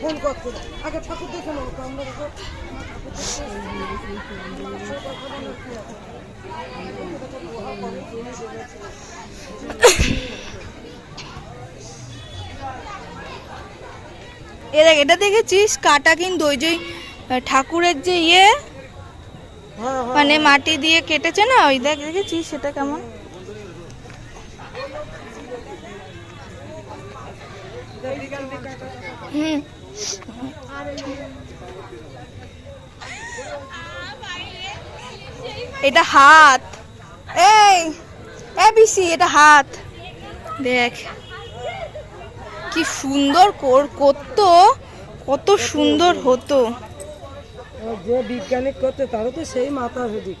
Phone করছে। আগে ঠাকুর দেখে তো আমরা দেখো এ দেখ এটা দেখেছিস? কাটা কিন্তু ওই যে ঠাকুরের যে ইয়ে হ্যাঁ হ্যাঁ মানে মাটি দিয়ে কেটেছে না? ওই দেখ দেখেছিস সেটা কেমন? এটা হাত। এই এ বিসি এটা হাত। দেখ কি সুন্দর কর করতো কত সুন্দর হতো। যে বিজ্ঞানিক করতে তারও তো সেই মাথা হেদিক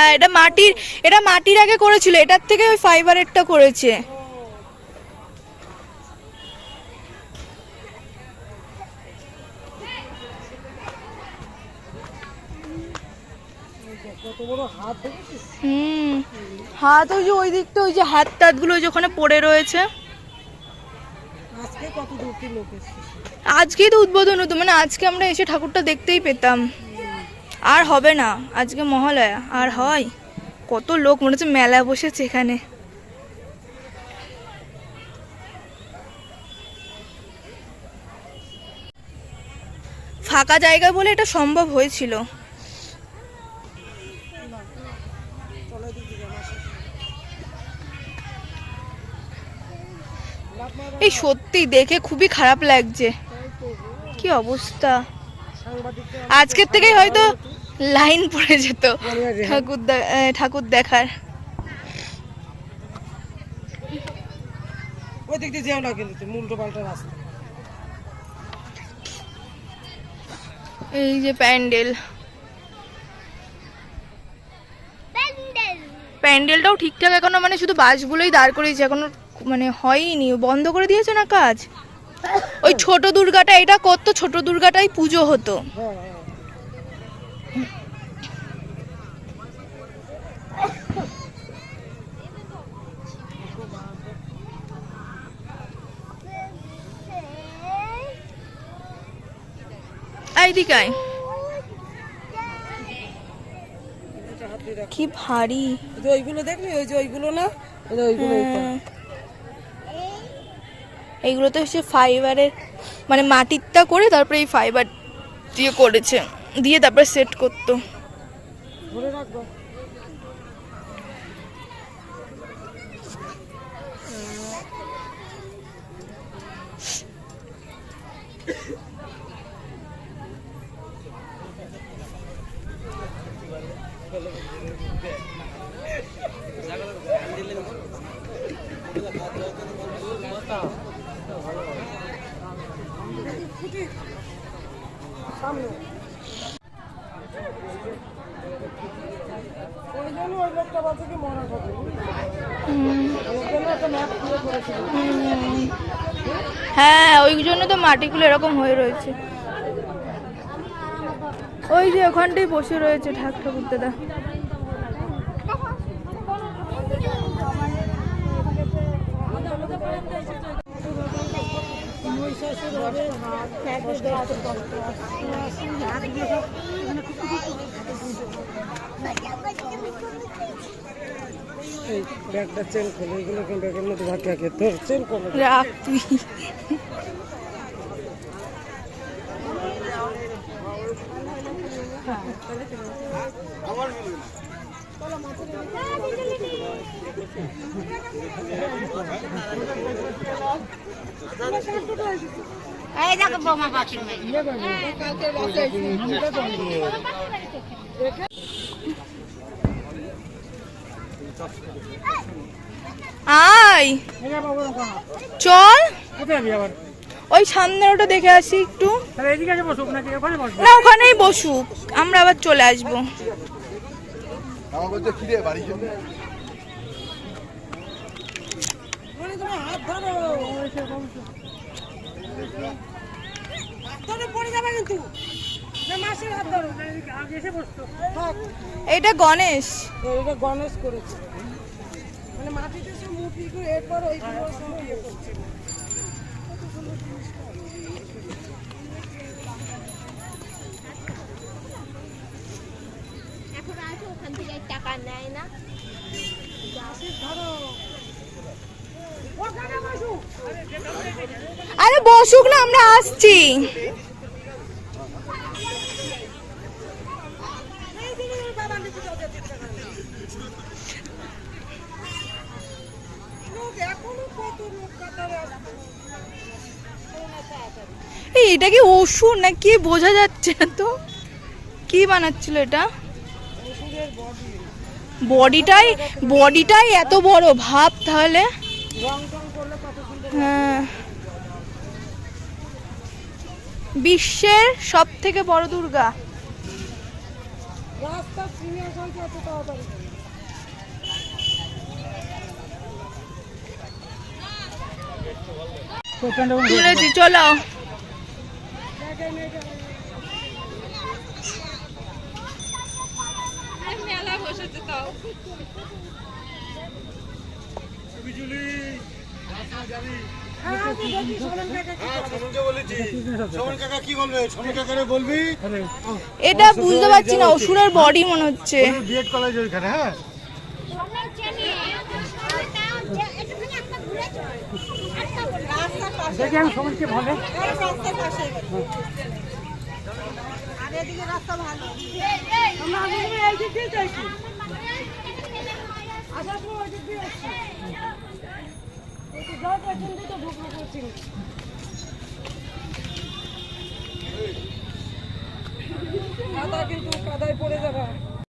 হ্যাঁ এটা মাটির এটা মাটির আগে করেছিল এটার থেকে ওই ফাইবারেরটা করেছে। হুম হাত ওই যে ওই দিকটা ওই যে হাত টাতগুলো ওই যে ওখানে পড়ে রয়েছে। আজকে তো উদ্বোধন হতো মানে আজকে আমরা এসে ঠাকুরটা দেখতেই পেতাম। আর হবে না। আজকে মহালয়া। আর হয়? কত লোক, মনে হচ্ছে মেলা বসেছে এখানে। ফাঁকা জায়গা বলে এটা সম্ভব হয়েছিল। এই সত্যি দেখে খুবই খারাপ লাগছে। কি অবস্থা? আজকের থেকেই হয়তো লাইন পড়ে যেত ঠাকুর ঠাকুর দেখার। ওই দিক দিয়ে যেও না কিন্তু তুমি পাল্টা রাস্তা। এই যে প্যান্ডেল। প্যান্ডেলটাও ঠিকঠাক এখনও মানে শুধু বাসগুলোই দাঁড় করিয়েছে এখনও মানে হয়নি বন্ধ করে দিয়েছে না কাজ? ওই ছোট দুর্গাটা এটা কত ছোট দুর্গাটাই পুজো হতো। কি ভারী। ওইগুলো দেখলি? ওই যে ওইগুলো না? ওইগুলো হ্যাঁ। এইগুলো হচ্ছে ফাইবারের মানে মাটিরটা করে তারপরে এই ফাইবার দিয়ে করেছে, দিয়ে তারপরে সেট করতো ধরে রাখব সামনে ওই জন্য ওই লোকটা বলছে কি মরা ঠাকুর ওর জন্য একটা ম্যাপ দিয়ে করেছিল হ্যাঁ ওই জন্য তো মাটিগুলো এরকম হয়ে রয়েছে। ওই যে ওখানটাই বসে রয়েছে ঠাক ঠাকুর দাদা। এই ব্যাগটা চেন খোলে এগুলো কোন ব্যাগের চেন খোলে। এই দেখো বোমা না। চল? ওই সামনের ওটা দেখে আসি একটু। না, ওখানেই বসুক। আমরা আবার চলে আসব। আমার বাড়ি জন্য মানে তুমি হাত ধরো ধরে পড়ে যাবে কিন্তু না, মাসির হাত ধরো না, এদিকে আগে এসে বসতো থাক এটা গণেশ। এটা গণেশ করেছে। মানে মাটিতে সে মুখি করে এরপর ওই ইয়ে করছে। এখন আছে ওখান থেকে টাকা নেয় না ওখানে বসু আরে বসুক না, আমরা আসছি। এটা কি ওষুধ না কি বোঝা যাচ্ছে না তো কি বানাচ্ছিল এটা? বডিটাই বডিটাই এত বড়, ভাব তাহলে। হ্যাঁ। বিশ্বের সব থেকে বড় দুর্গা। তুলেছি চলো। হ্যাঁ আমি বলবি? এটা বুঝতে পারছি না অসুরের বডি মনে হচ্ছে। বিএড কলেজ ওইখানে হ্যাঁ? দেখি আমি ভালো আসার সময় ওই দিক দিয়ে কিন্তু কাদায় পড়ে যাবে।